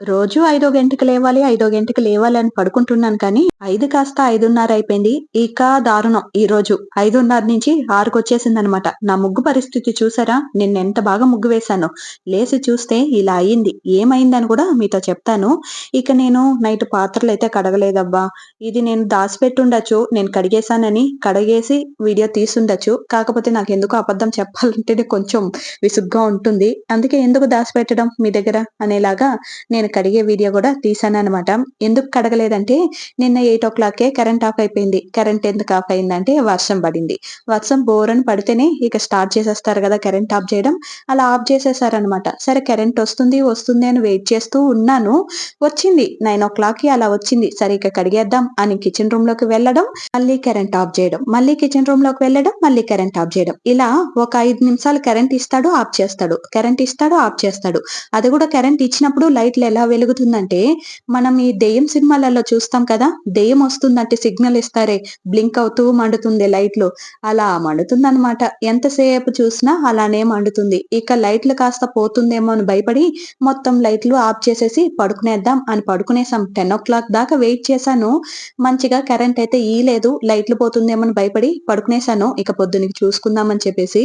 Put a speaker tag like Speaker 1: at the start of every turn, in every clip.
Speaker 1: రోజు ఐదో గంటకి లేవాలి ఐదో గంటకి లేవాలి అని పడుకుంటున్నాను కానీ ఐదు కాస్త ఐదున్నర అయిపోయింది. ఇక దారుణం ఈ రోజు. ఐదున్నర నుంచి ఆరుకు వచ్చేసింది అనమాట నా ముగ్గు పరిస్థితి చూసారా? నిన్న ఎంత బాగా ముగ్గు వేశాను. లేచి చూస్తే ఇలా అయ్యింది. ఏమైందని కూడా మీతో చెప్తాను. ఇక నేను నైట్ పాత్రలు అయితే కడగలేదబ్బా. ఇది నేను దాచిపెట్టుండొచ్చు నేను కడిగేశానని కడిగేసి వీడియో తీసుండొచ్చు కాకపోతే నాకు ఎందుకు అబద్ధం చెప్పాలంటేనే కొంచెం విసుగ్గా ఉంటుంది. అందుకే ఎందుకు దాచిపెట్టడం మీ దగ్గర? అనేలాగా నేను కడిగే వీడియో కూడా తీసాను అనమాట ఎందుకు కడగలేదంటే నిన్న eight o'clock current off అయిపోయింది. కరెంట్ ఎందుకు ఆఫ్ అయిందంటే వర్షం పడింది. వర్షం బోరని పడితేనే ఇక స్టార్ట్ చేసేస్తారు కదా కరెంట్ ఆఫ్ చేయడం. అలా ఆఫ్ చేసేసారనమాట సరే కరెంట్ వస్తుంది వస్తుంది అని వెయిట్ చేస్తూ ఉన్నాను. వచ్చింది. నైన్ ఓ క్లాక్కి అలా వచ్చింది. సరే ఇక కడిగేద్దాం అని కిచెన్ రూమ్లోకి వెళ్ళడం మళ్ళీ కరెంట్ ఆఫ్ చేయడం మళ్ళీ కిచెన్ రూమ్లోకి వెళ్ళడం మళ్ళీ కరెంట్ ఆఫ్ చేయడం. ఇలా ఒక ఐదు నిమిషాలు కరెంట్ ఇస్తాడు ఆఫ్ చేస్తాడు. కరెంట్ ఇస్తాడు ఆఫ్ చేస్తాడు. అది కూడా కరెంట్ ఇచ్చినప్పుడు లైట్లు ఎలా వెలుగుతుందంటే మనం ఈ దెయ్యం సినిమాలలో చూస్తాం కదా దెయ్యం వస్తుందంటే సిగ్నల్ ఇస్తారే బ్లింక్ అవుతూ మండుతుంది లైట్లు. అలా మండుతుంది అనమాట ఎంతసేపు చూసినా అలానే మండుతుంది. ఇక లైట్లు కాస్త పోతుందేమో అని భయపడి మొత్తం లైట్లు ఆఫ్ చేసేసి పడుకునేద్దాం అని పడుకునేసాం. టెన్ ఓ క్లాక్ దాకా వెయిట్ చేశాను. మంచిగా కరెంట్ అయితే ఈలేదు లైట్లు పోతుందేమో అని భయపడి పడుకునేసాను ఇక పొద్దునికి చూసుకుందామని చెప్పేసి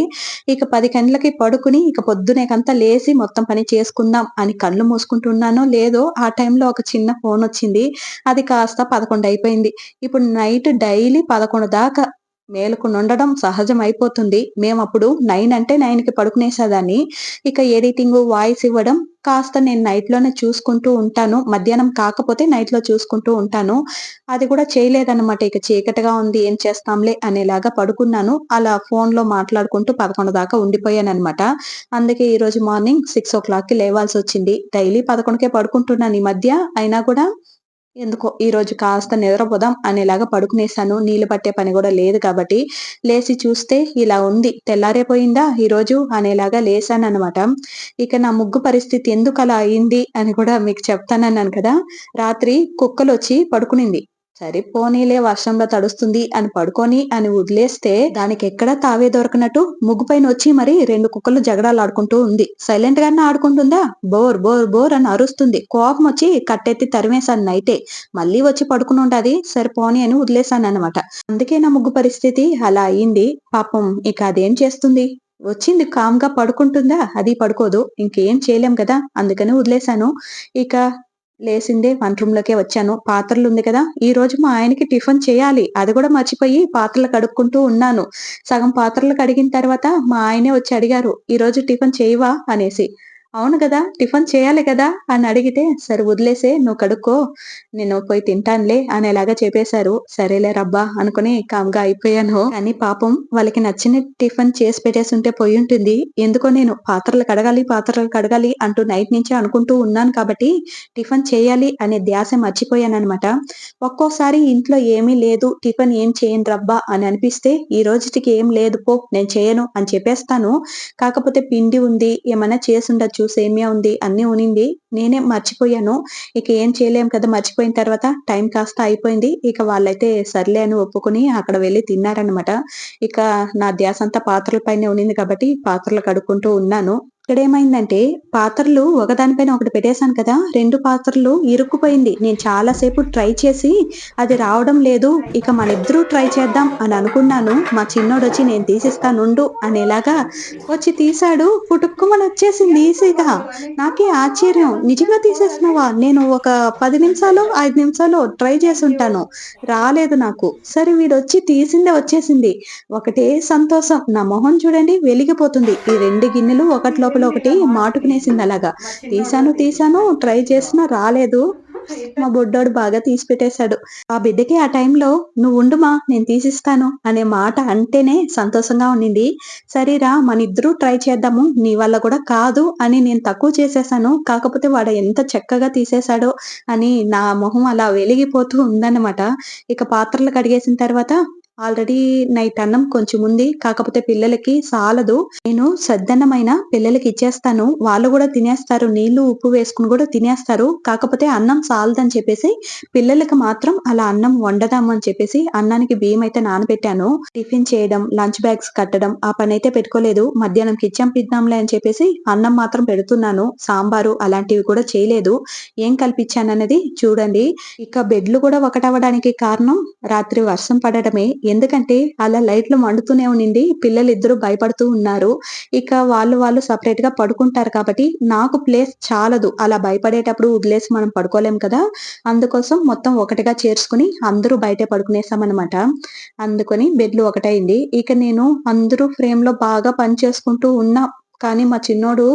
Speaker 1: ఇక పది గంటలకి పడుకుని ఇక పొద్దునేకంతా లేచి మొత్తం పని చేసుకుందాం అని కళ్ళు మూసుకుంటున్నాను. లేదో ఆ టైంలో ఒక చిన్న ఫోన్ వచ్చింది. అది కాస్త పదకొండు అయిపోయింది. ఇప్పుడు నైట్ డైలీ పదకొండు దాకా మేలుకుని ఉండడం సహజం అయిపోతుంది మేము అప్పుడు నైన్ అంటే నైన్కి పడుకునేసేదాన్ని. ఇక ఎడిటింగ్ వాయిస్ ఇవ్వడం కాస్త నేను నైట్లోనే చూసుకుంటూ ఉంటాను. మధ్యాహ్నం కాకపోతే నైట్లో చూసుకుంటూ ఉంటాను. అది కూడా చేయలేదన్నమాట. ఇక చీకటిగా ఉంది ఏం చేస్తాంలే అనేలాగా పడుకున్నాను. అలా ఫోన్లో మాట్లాడుకుంటూ పదకొండు దాకా ఉండిపోయాను అనమాట అందుకే ఈ రోజు మార్నింగ్ సిక్స్ ఓ క్లాక్కి లేవాల్సి వచ్చింది డైలీ పదకొండుకే పడుకుంటున్నాను ఈ మధ్య. అయినా కూడా ఎందుకో ఈ రోజు కాస్త నిద్రపోదాం అనేలాగా పడుకునేసాను నీళ్ళు పట్టే పని కూడా లేదు కాబట్టి లేచి చూస్తే ఇలా ఉంది. తెల్లారేపోయిందా ఈ రోజు అనేలాగా లేసాను అనమాట ఇక నా ముగ్గు పరిస్థితి ఎందుకు అలా అయింది అని కూడా మీకు చెప్తానన్నాను కదా. రాత్రి కుక్కలు వచ్చి పడుకునింది. సరే పోనీలే వర్షంలో తడుస్తుంది అని పడుకొని అని వదిలేస్తే దానికి ఎక్కడ తావే దొరకనట్టు ముగ్గు పైన వచ్చి మరి రెండు కుక్కలు జగడాలాడుకుంటూ ఉంది. సైలెంట్ గానే ఆడుకుంటుందా? బోర్ బోర్ బోర్ అని అరుస్తుంది. కోపం వచ్చి కట్టెత్తి తరిమేశాను నైటే. మళ్ళీ వచ్చి పడుకుని ఉంటది సరిపోని అని వదిలేశాను అనమాట అందుకే నా ముగ్గు పరిస్థితి అలా అయింది. పాపం ఇక అదేం చేస్తుంది? వచ్చింది కామ్గా పడుకుంటుందా? అది పడుకోదు. ఇంకేం చేయలేం కదా? అందుకని వదిలేశాను. ఇక లేసిందే వంట రూమ్ లోకే వచ్చాను. పాత్రలు ఉంది కదా ఈ రోజు మా ఆయనకి టిఫిన్ చేయాలి. అది కూడా మర్చిపోయి పాత్రలు కడుక్కుంటూ ఉన్నాను. సగం పాత్రలు కడిగిన తర్వాత మా ఆయనే వచ్చి అడిగారు ఈ రోజు టిఫిన్ చేయవా? అనేసి. అవును కదా టిఫిన్ చేయాలి కదా అని అడిగితే సరే వదిలేసే నువ్వు కడుక్కో నేను పోయి తింటానులే అనేలాగా చెప్పేశారు. సరేలే రబ్బా అనుకుని కామ్గా అయిపోయాను. కానీ పాపం వాళ్ళకి నచ్చిన టిఫిన్ చేసి పెట్టేసి ఉంటే పోయి ఉంటుంది. ఎందుకో నేను పాత్రలు కడగాలి పాత్రలు కడగాలి అంటూ నైట్ నుంచి అనుకుంటూ ఉన్నాను కాబట్టి టిఫిన్ చేయాలి అనే ధ్యాస మర్చిపోయాను అనమాట ఒక్కోసారి ఇంట్లో ఏమీ లేదు టిఫిన్ ఏం చేయను రబ్బా అని అనిపిస్తే ఈ రోజుకి ఏం లేదు పో నేను చేయను అని చెప్పేస్తాను. కాకపోతే పిండి ఉంది ఏమైనా చేసి ఉండొచ్చు. సేమియా ఉంది అన్ని ఉనింది. నేనే మర్చిపోయాను. ఇక ఏం చేయలేం కదా మర్చిపోయిన తర్వాత టైం కాస్త అయిపోయింది. ఇక వాళ్ళైతే సర్లే అని ఒప్పుకుని అక్కడ వెళ్ళి తిన్నారనమాట ఇక నా ధ్యాస అంతా పాత్రల పైన ఉనింది కాబట్టి పాత్రలు కడుక్కుంటూ ఉన్నాను. ఇక్కడ ఏమైందంటే పాత్రలు ఒకదానిపైన ఒకటి పెట్టేశాను కదా రెండు పాత్రలు ఇరుక్కుపోయింది. నేను చాలాసేపు ట్రై చేసి అది రావడం లేదు ఇక మన ఇద్దరూ ట్రై చేద్దాం అని అనుకున్నాను. మా చిన్నోడు వచ్చి నేను తీసిస్తానుండు అనేలాగా వచ్చి తీసాడు పుట్టుక్కుమని వచ్చేసింది ఈజీగా నాకే ఆశ్చర్యం. నిజంగా తీసేసినావా నేను ఒక పది నిమిషాలు ఐదు నిమిషాలు ట్రై చేసి ఉంటాను రాలేదు నాకు. సరే వీడు వచ్చి తీసిందే వచ్చేసింది. ఒకటే సంతోషం. నా మొహం చూడండి వెలిగిపోతుంది. ఈ రెండు గిన్నెలు ఒకటిలో లోపల ఒకటి మాటుకునేసింది అలాగా తీసాను తీసాను ట్రై చేసినా రాలేదు. మా బొడ్డోడు బాగా తీసి పెట్టేశాడు ఆ బిడ్డకి ఆ టైంలో నువ్వు ఉండుమా నేను తీసిస్తాను అనే మాట అంటేనే సంతోషంగా ఉండింది. సరేరా మన ఇద్దరు ట్రై చేద్దాము నీ వల్ల కూడా కాదు అని నేను తక్కువ చేసేసాను కాకపోతే వాడు ఎంత చక్కగా తీసేశాడో అని నా మొహం అలా వెలిగిపోతూ ఉందన్నమాట. ఇక పాత్రలు కడిగేసిన తర్వాత ఆల్రెడీ నైట్ అన్నం కొంచెం ఉంది. కాకపోతే పిల్లలకి సాలదు. నేను సద్దన్నమైన పిల్లలకి ఇచ్చేస్తాను. వాళ్ళు కూడా తినేస్తారు. నీళ్ళు ఉప్పు వేసుకుని కూడా తినేస్తారు. కాకపోతే అన్నం సాలదని చెప్పేసి పిల్లలకి మాత్రం అలా అన్నం వండదాము అని చెప్పేసి అన్నానికి బియ్యం అయితే నానబెట్టాను. టిఫిన్ చేయడం లంచ్ బ్యాగ్స్ కట్టడం ఆ పని అయితే పెట్టుకోలేదు. మధ్యాహ్నం కిచెన్ పిద్దాంలే అని చెప్పేసి అన్నం మాత్రం పెడుతున్నాను. సాంబారు అలాంటివి కూడా చేయలేదు. ఏం కల్పించానన్నది చూడండి. ఇక బెడ్లు కూడా ఒకటవడానికి కారణం రాత్రి వర్షం పడడమే ఎందుకంటే అలా లైట్లు మండుతూనే ఉండింది. పిల్లలు ఇద్దరు భయపడుతూ ఉన్నారు. ఇక వాళ్ళు వాళ్ళు సపరేట్గా పడుకుంటారు కాబట్టి నాకు ప్లేస్ చాలదు. అలా భయపడేటప్పుడు వదిలేసి మనం పడుకోలేం కదా. అందుకోసం మొత్తం ఒకటిగా చేర్చుకుని అందరూ బయటే పడుకునేసామన్నమాట. అందుకొని బెడ్లు ఒకటైంది. ఇక నేను అందరూ ఫ్రేమ్లో బాగా పని చేసుకుంటూ ఉన్నా కానీ మా చిన్నోడు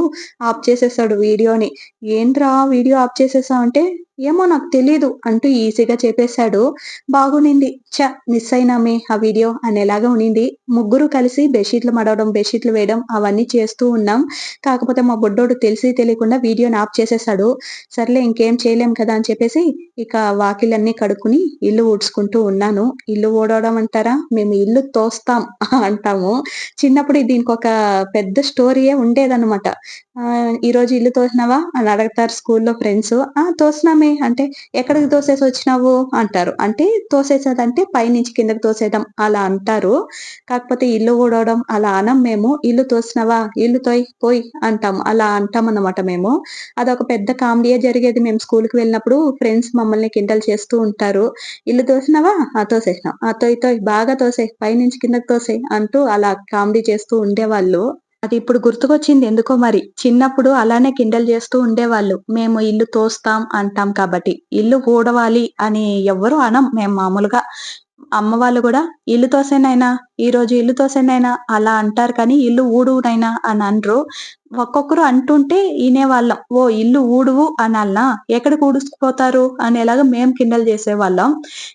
Speaker 1: ఆఫ్ చేసేసాడు వీడియోని. ఏంట్రా వీడియో ఆఫ్ చేసేసా అంటే ఏమో నాకు తెలియదు అంటూ ఈజీగా చెప్పేశాడు. బాగునింది చ మిస్ అయినామే ఆ వీడియో అనేలాగా ఉనింది ముగ్గురు కలిసి బెడ్షీట్లు మడవడం బెడ్షీట్లు వేయడం అవన్నీ చేస్తూ ఉన్నాం. కాకపోతే మా బొడ్డోడు తెలిసి తెలియకుండా వీడియోని ఆఫ్ చేసేసాడు సర్లే ఇంకేం చేయలేం కదా అని చెప్పేసి ఇక వాకిలన్నీ కడుక్కుని ఇల్లు ఊడ్చుకుంటూ ఉన్నాను. ఇల్లు ఓడవడం అంటారా? మేము ఇల్లు తోస్తాం అంటాము. చిన్నప్పుడు దీనికి ఒక పెద్ద స్టోరీయే ఉండేదన్నమాట. ఈ రోజు ఇల్లు తోసినావా? అని అడుగుతారు స్కూల్లో ఫ్రెండ్స్. ఆ తోసినామే. అంటే ఎక్కడికి తోసేసి వచ్చినావు? అంటారు. అంటే తోసేసేదంటే పైనుంచి కిందకి తోసేయడం అలా అంటారు. కాకపోతే ఇల్లు ఊడవడం అలా అనం మేము. ఇల్లు తోసినావా? ఇల్లు తోయ్ పోయి అంటాం. అలా అంటాం అన్నమాట మేము. అదొక పెద్ద కామెడీయే జరిగేది మేము స్కూల్కి వెళ్ళినప్పుడు. ఫ్రెండ్స్ మమ్మల్ని కిండల్ చేస్తూ ఉంటారు. ఇల్లు తోసినావా? ఆ తోసేసినాం. ఆ తోయ్ తోయ్ బాగా తోసే. పైనుంచి కిందకి తోసే అంటూ అలా కామెడీ చేస్తూ ఉండేవాళ్ళు. అది ఇప్పుడు గుర్తుకొచ్చింది ఎందుకో మరి. చిన్నప్పుడు అలానే కిండల్ చేస్తూ ఉండేవాళ్ళు. మేము ఇల్లు తోస్తాం అంటాం కాబట్టి. ఇల్లు ఊడవాలి అని ఎవ్వరు అనం మేము మామూలుగా అమ్మ వాళ్ళు కూడా ఇల్లు తోసేనైనా ఈ రోజు ఇల్లు తోసేనైనా అలా అంటారు కానీ ఇల్లు ఊడువునైనా అని అనరు. ఒక్కొక్కరు అంటుంటే వాళ్ళం ఓ ఇల్లు ఊడువు అనల్లా ఎక్కడికి ఊడుకుపోతారు? అనేలాగా మేము కిండల్ చేసేవాళ్ళం.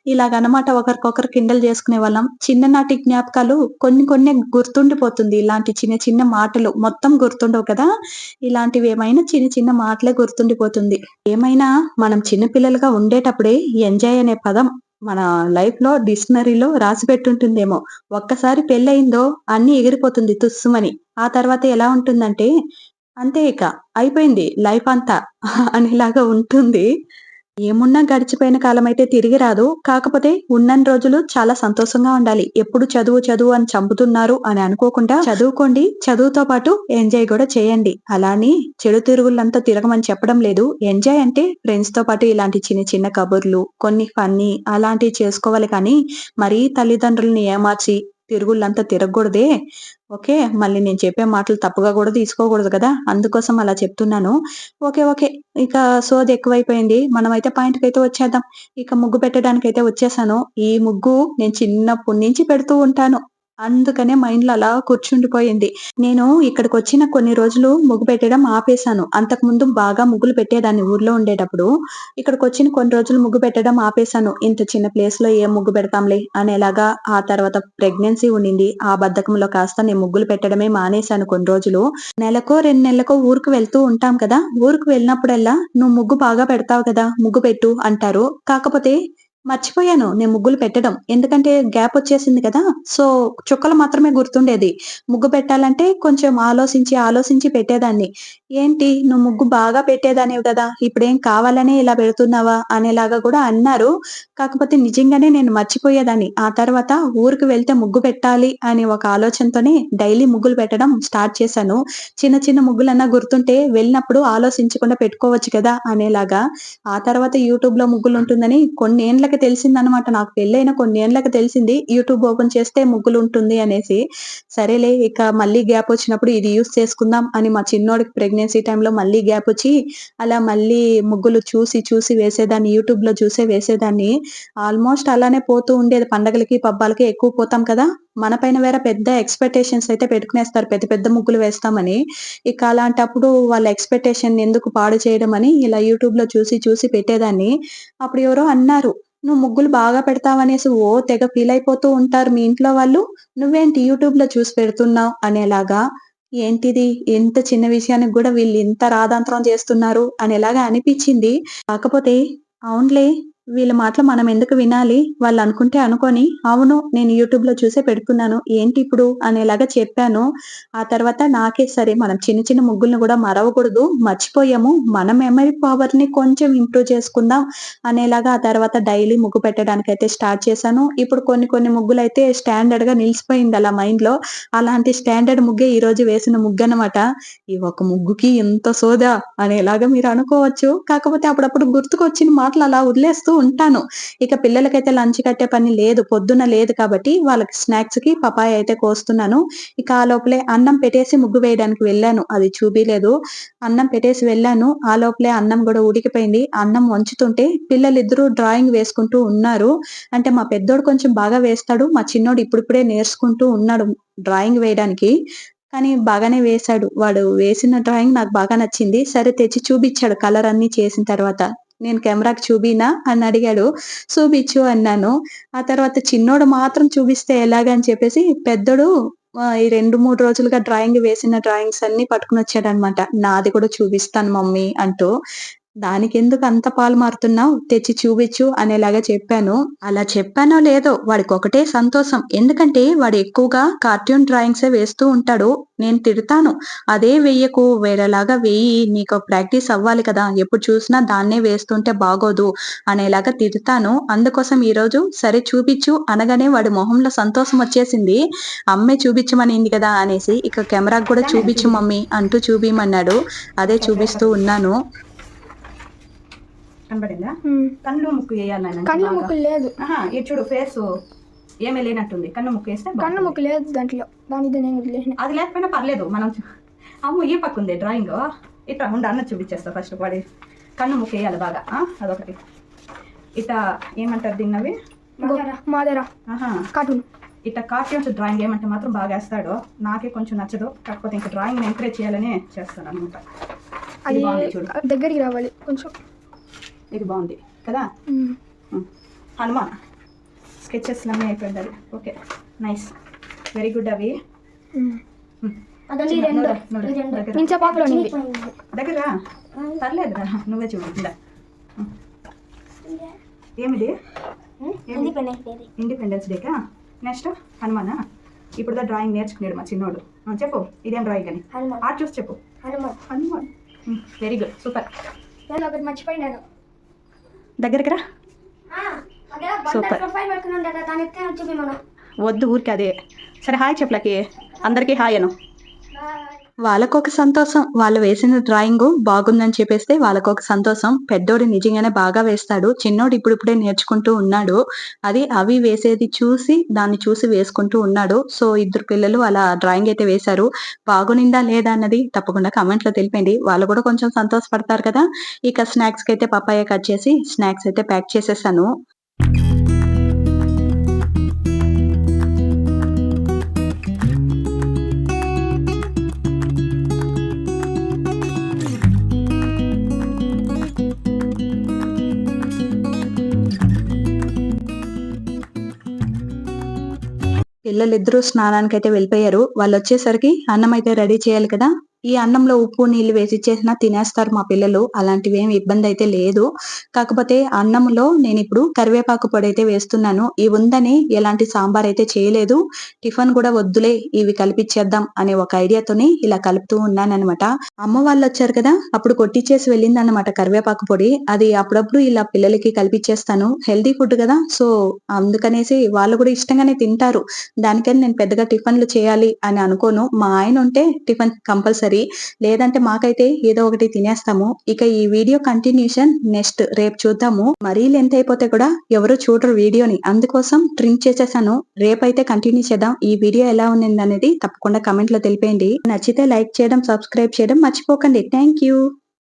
Speaker 1: ఇలాగనమాట ఒకరికొకరు కిండల్ చేసుకునే వాళ్ళం చిన్ననాటి జ్ఞాపకాలు కొన్ని కొన్ని గుర్తుండిపోతుంది. ఇలాంటి చిన్న చిన్న మాటలు మొత్తం గుర్తుండవు కదా? ఇలాంటివి ఏమైనా చిన్న చిన్న మాటలే గుర్తుండిపోతుంది. ఏమైనా మనం చిన్న పిల్లలుగా ఉండేటప్పుడే ఎంజాయ్ అనే పదం మన లైఫ్లో డిక్షనరీలో రాసి పెట్టుంటుందేమో. ఒక్కసారి పెళ్ళయిందో అన్ని ఎగిరిపోతుంది తుస్సుమని. ఆ తర్వాత ఎలా ఉంటుందంటే అంతే ఇక అయిపోయింది లైఫ్ అంతా అనేలాగా ఉంటుంది. ఏమున్నా గడిచిపోయిన కాలం అయితే తిరిగి రాదు. కాకపోతే ఉన్నన్ని రోజులు చాలా సంతోషంగా ఉండాలి. ఎప్పుడు చదువు చదువు అని చంపుతున్నారు అని అనుకోకుండా చదువుకోండి. చదువుతో పాటు ఎంజాయ్ కూడా చేయండి. అలాని చెడు తిరుగులంతా తిరగమని చెప్పడం లేదు. ఎంజాయ్ అంటే ఫ్రెండ్స్తో పాటు ఇలాంటి చిన్న చిన్న కబుర్లు కొన్ని ఫన్నీ అలాంటివి చేసుకోవాలి కానీ మరీ తల్లిదండ్రుల్ని ఏమార్చి తిరుగుళ్ళంతా తిరగకూడదే. ఓకే మళ్ళీ నేను చెప్పే మాటలు తప్పుగా కూడా తీసుకోకూడదు కదా? అందుకోసం అలా చెప్తున్నాను. Okay okay. ఇక సోది ఎక్కువైపోయింది. మనమైతే పాయింట్కి అయితే వచ్చేద్దాం. ఇక ముగ్గు పెట్టడానికి అయితే వచ్చేసాను. ఈ ముగ్గు నేను చిన్నప్పటి నుంచి పెడుతూ ఉంటాను. అందుకనే మైండ్లో అలా కూర్చుండిపోయింది. నేను ఇక్కడికి వచ్చిన కొన్ని రోజులు ముగ్గు పెట్టడం ఆపేశాను. అంతకు ముందు బాగా ముగ్గులు పెట్టేదాన్ని ఊర్లో ఉండేటప్పుడు. ఇక్కడికి వచ్చిన కొన్ని రోజులు ముగ్గు పెట్టడం ఆపేశాను. ఇంత చిన్న ప్లేస్లో ఏం ముగ్గు పెడతాంలే అనేలాగా ఆ తర్వాత ప్రెగ్నెన్సీ ఉండింది. ఆ బద్ధకంలో కాస్త నేను ముగ్గులు పెట్టడమే మానేశాను కొన్ని రోజులు. నెలకో రెండు నెలలకో ఊరికి వెళ్తూ ఉంటాం కదా. ఊరికి వెళ్ళినప్పుడల్లా నువ్వు ముగ్గు బాగా పెడతావు కదా ముగ్గు పెట్టు అంటారు. కాకపోతే మర్చిపోయాను నేను ముగ్గులు పెట్టడం. ఎందుకంటే గ్యాప్ వచ్చేసింది కదా సో చుక్కలు మాత్రమే గుర్తుండేది. ముగ్గు పెట్టాలంటే కొంచెం ఆలోచించి ఆలోచించి పెట్టేదాన్ని. ఏంటి నువ్వు ముగ్గు బాగా పెట్టేదానివి కదా ఇప్పుడేం కావాలనే ఇలా పెడుతున్నావా అనేలాగా కూడా అన్నారు. కాకపోతే నిజంగానే నేను మర్చిపోయేదాన్ని. ఆ తర్వాత ఊరికి వెళ్తే ముగ్గు పెట్టాలి అనే ఒక ఆలోచనతోనే డైలీ ముగ్గులు పెట్టడం స్టార్ట్ చేశాను. చిన్న చిన్న ముగ్గులన్నా గుర్తుంటే వెళ్ళినప్పుడు ఆలోచించకుండా పెట్టుకోవచ్చు కదా అనేలాగా. ఆ తర్వాత యూట్యూబ్లో ముగ్గులు ఉంటుందని కొన్ని ఏళ్ళకి తెలిసింది అనమాట నాకు పెళ్ళైన కొన్ని ఏళ్ళకి తెలిసింది. యూట్యూబ్ ఓపెన్ చేస్తే ముగ్గులు ఉంటుంది అనేసి. సరేలే ఇక మళ్ళీ గ్యాప్ వచ్చినప్పుడు ఇది యూస్ చేసుకుందాం అని మా చిన్నోడికి ప్రెగ్నెన్సీ టైంలో మళ్ళీ గ్యాప్ వచ్చి అలా మళ్ళీ ముగ్గులు చూసి చూసి వేసేదాన్ని యూట్యూబ్లో చూసే వేసేదాన్ని. ఆల్మోస్ట్ అలానే పోతూ ఉండేది. పండగలకి పబ్బాలకి ఎక్కువ పోతాం కదా. మన పైన వేరే పెద్ద ఎక్స్పెక్టేషన్స్ అయితే పెట్టుకునేస్తారు. పెద్ద పెద్ద ముగ్గులు వేస్తామని. ఇక అలాంటప్పుడు వాళ్ళ ఎక్స్పెక్టేషన్ ఎందుకు పాడు చేయడం అని ఇలా యూట్యూబ్లో చూసి చూసి పెట్టేదాన్ని. అప్పుడు ఎవరో అన్నారు. నువ్వు ముగ్గులు బాగా పెడతావనేసి ఓ తెగ ఫీల్ అయిపోతూ ఉంటారు మీ ఇంట్లో వాళ్ళు. నువ్వేంటి యూట్యూబ్లో చూసి పెడుతున్నావు? అనేలాగా ఏంటిది? ఎంత చిన్న విషయానికి కూడా వీళ్ళు ఇంత రాధాంతరం చేస్తున్నారు? అనేలాగా అనిపించింది. కాకపోతే అవునులే వీళ్ళ మాటలు మనం ఎందుకు వినాలి? వాళ్ళు అనుకుంటే అనుకొని అవును నేను యూట్యూబ్లో చూసే పెడుతున్నాను ఏంటి ఇప్పుడు? అనేలాగా చెప్పాను. ఆ తర్వాత నాకే సరే మనం చిన్న చిన్న ముగ్గుల్ని కూడా మరవకూడదు మర్చిపోయాము మన మెమరీ పవర్ని కొంచెం ఇంప్రూవ్ చేసుకుందాం అనేలాగా ఆ తర్వాత డైలీ ముగ్గు పెట్టడానికి అయితే స్టార్ట్ చేశాను. ఇప్పుడు కొన్ని కొన్ని ముగ్గులు అయితే స్టాండర్డ్గా నిలిచిపోయింది అలా మైండ్లో. అలాంటి స్టాండర్డ్ ముగ్గే ఈ రోజు వేసిన ముగ్గు అనమాట ఈ ఒక ముగ్గుకి ఎంత సోదా అనేలాగా మీరు అనుకోవచ్చు. కాకపోతే అప్పుడప్పుడు గుర్తుకొచ్చిన మాటలు అలా వదిలేస్తూ ఉంటాను. ఇక పిల్లలకైతే లంచ్ కట్టే పని లేదు పొద్దున లేదు కాబట్టి వాళ్ళకి స్నాక్స్కి పపాయ అయితే కోస్తున్నాను. ఇక ఆ లోపలే అన్నం పెట్టేసి ముగ్గు వేయడానికి వెళ్ళాను. అది చూపిలేదు. అన్నం పెట్టేసి వెళ్ళాను. ఆ లోపలే అన్నం కూడా ఉడికిపోయింది. అన్నం వంచుతుంటే పిల్లలిద్దరూ డ్రాయింగ్ వేసుకుంటూ ఉన్నారు. అంటే మా పెద్దోడు కొంచెం బాగా వేస్తాడు. మా చిన్నోడు ఇప్పుడిప్పుడే నేర్చుకుంటూ ఉన్నాడు డ్రాయింగ్ వేయడానికి. కానీ బాగానే వేశాడు. వాడు వేసిన డ్రాయింగ్ నాకు బాగా నచ్చింది. సరే తెచ్చి చూపించాడు కలర్ అన్ని చేసిన తర్వాత. నేను కెమెరాకి చూపినా అని అడిగాడు. చూపించు అన్నాను. ఆ తర్వాత చిన్నోడు మాత్రం చూపిస్తే ఎలాగని చెప్పేసి పెద్దోడు ఈ రెండు మూడు రోజులుగా డ్రాయింగ్ వేసిన డ్రాయింగ్స్ అన్ని పట్టుకుని వచ్చాడు అనమాట నాది కూడా చూపిస్తాను మమ్మీ అంటూ. దానికి ఎందుకు అంత పాలు మారుతున్నావు? తెచ్చి చూపించు అనేలాగా చెప్పాను. అలా చెప్పానో లేదో వాడికి ఒకటే సంతోషం. ఎందుకంటే వాడు ఎక్కువగా కార్టూన్ డ్రాయింగ్సే వేస్తూ ఉంటాడు. నేను తిడతాను. అదే వెయ్యకు. వేరేలాగా వెయ్యి నీకు ప్రాక్టీస్ అవ్వాలి కదా. ఎప్పుడు చూసినా దాన్నే వేస్తుంటే బాగోదు అనేలాగా తిడతాను. అందుకోసం ఈరోజు సరే చూపించు అనగానే వాడి మొహంలో సంతోషం వచ్చేసింది. అమ్మే చూపించమనింది కదా అనేసి ఇక కెమెరాకు కూడా చూపించు మమ్మీ అంటూ చూపిమన్నాడు అదే చూపిస్తూ ఉన్నాను.
Speaker 2: కనబడిందా. కళ్ళు ముక్కు వేయాలి నాయన
Speaker 3: కన్ను. ముక్కు లేదు.
Speaker 2: ఇది చూడు ఫేస్ ఏమీ లేనట్టుంది. కన్ను ముక్కు వేస్తే
Speaker 3: కన్ను. ముక్కు లేదు దాంట్లో. దాని ఇది నేను వదిలేసిన.
Speaker 2: అది లేకపోయినా పర్లేదు మనం అమ్మ ఈ పక్క ఉంది డ్రాయింగ్. ఇట్లా ఉండి అన్న చూపించేస్తా ఫస్ట్ వాడి. కన్ను ముక్కు వేయాలి బాగా అదొకటి. ఇట్లా ఏమంటారు దీన్ని అవి
Speaker 3: మాదర కార్టూన్.
Speaker 2: ఇట్లా కార్టూన్స్ డ్రాయింగ్ ఏమంటే మాత్రం బాగా వేస్తాడు. నాకే కొంచెం నచ్చదు కాకపోతే ఇంకా డ్రాయింగ్ ఎంకరేజ్ చేయాలని చేస్తాను అనమాట
Speaker 3: అది దగ్గరికి రావాలి కొంచెం.
Speaker 2: ఇది బాగుంది కదా. హనుమాన్. స్కెచెస్ అన్నీ అయిపోయింది ఓకే నైస్. వెరీ గుడ్ అవి. దగ్గర. పర్లేదు నువ్వే చూడు. ఏమిది?
Speaker 4: ఇండిపెండెన్స్
Speaker 2: డేకా నెక్స్ట్ హనుమానా? ఇప్పుడు దా డ్రాయింగ్ నేర్చుకున్నాడు మా చిన్నోడు. చెప్పు ఇదేం డ్రాయింగ్ అని. ఆర్ట్ చూసి చెప్పు.
Speaker 4: Hanuman.
Speaker 2: Hanuman. Very good super
Speaker 3: నేను ఒకటి మర్చిపోయినాను.
Speaker 2: దగ్గరికి రా.
Speaker 4: మనం
Speaker 2: వద్దు ఊరికి అదే. సరే హాయ్ చెప్పులకి. అందరికీ హాయ్ అను.
Speaker 1: వాళ్ళకొక సంతోషం. వాళ్ళు వేసిన డ్రాయింగ్ బాగుందని చెప్పేస్తే వాళ్ళకొక సంతోషం. పెద్దోడు నిజంగానే బాగా వేస్తాడు. చిన్నోడు ఇప్పుడిప్పుడే నేర్చుకుంటూ ఉన్నాడు. అది అవి వేసేది చూసి దాన్ని చూసి వేసుకుంటూ ఉన్నాడు. సో ఇద్దరు పిల్లలు అలా డ్రాయింగ్ అయితే వేశారు. బాగునిందా లేదా అన్నది తప్పకుండా కమెంట్లో తెలిపండి. వాళ్ళు కూడా కొంచెం సంతోషపడతారు కదా. ఇక స్నాక్స్కి అయితే పప్పాయ కట్ చేసి స్నాక్స్ అయితే ప్యాక్ చేసేసాను. పిల్లలిద్దరూ స్నానానికి అయితే వెళ్ళిపోయారు. వాళ్ళు వచ్చేసరికి అన్నం అయితే రెడీ చేయాలి కదా. ఈ అన్నంలో ఉప్పు నీళ్ళు వేసి చేసినా తినేస్తారు మా పిల్లలు. అలాంటివి ఏమి ఇబ్బంది అయితే లేదు. కాకపోతే అన్నంలో నేను ఇప్పుడు కరివేపాకు పొడి అయితే వేస్తున్నాను. ఈ ఉందని ఎలాంటి సాంబార్ అయితే చేయలేదు. టిఫిన్ కూడా వద్దులే ఇవి కలిపిచ్చేద్దాం అనే ఒక ఐడియాతోనే ఇలా కలుపుతూ ఉన్నాను అమ్మ వాళ్ళు వచ్చారు కదా అప్పుడు కొట్టిచ్చేసి వెళ్ళింది అనమాట కరివేపాకు పొడి. అది అప్పుడప్పుడు ఇలా పిల్లలకి కలిపిచ్చేస్తాను. హెల్దీ ఫుడ్ కదా సో అందుకనేసి వాళ్ళు కూడా ఇష్టంగానే తింటారు. దానికని నేను పెద్దగా టిఫిన్లు చేయాలి అని అనుకోను. మా ఆయన ఉంటే టిఫిన్ కంపల్సరీ లేదంటే మాకైతే ఏదో ఒకటి తినేస్తాము. ఇక ఈ వీడియో కంటిన్యూషన్ నెక్స్ట్ రేపు చూద్దాము. మరీ లెంత్ అయిపోతే కూడా ఎవరు చూడరు వీడియోని. అందుకోసం ట్రిమ్ చేసేసాను. రేపైతే కంటిన్యూ చేద్దాం. ఈ వీడియో ఎలా ఉంది అనేది తప్పకుండా కమెంట్లో తెలిపేయండి. నచ్చితే లైక్ చేయడం సబ్స్క్రైబ్ చేయడం మర్చిపోకండి. Thank you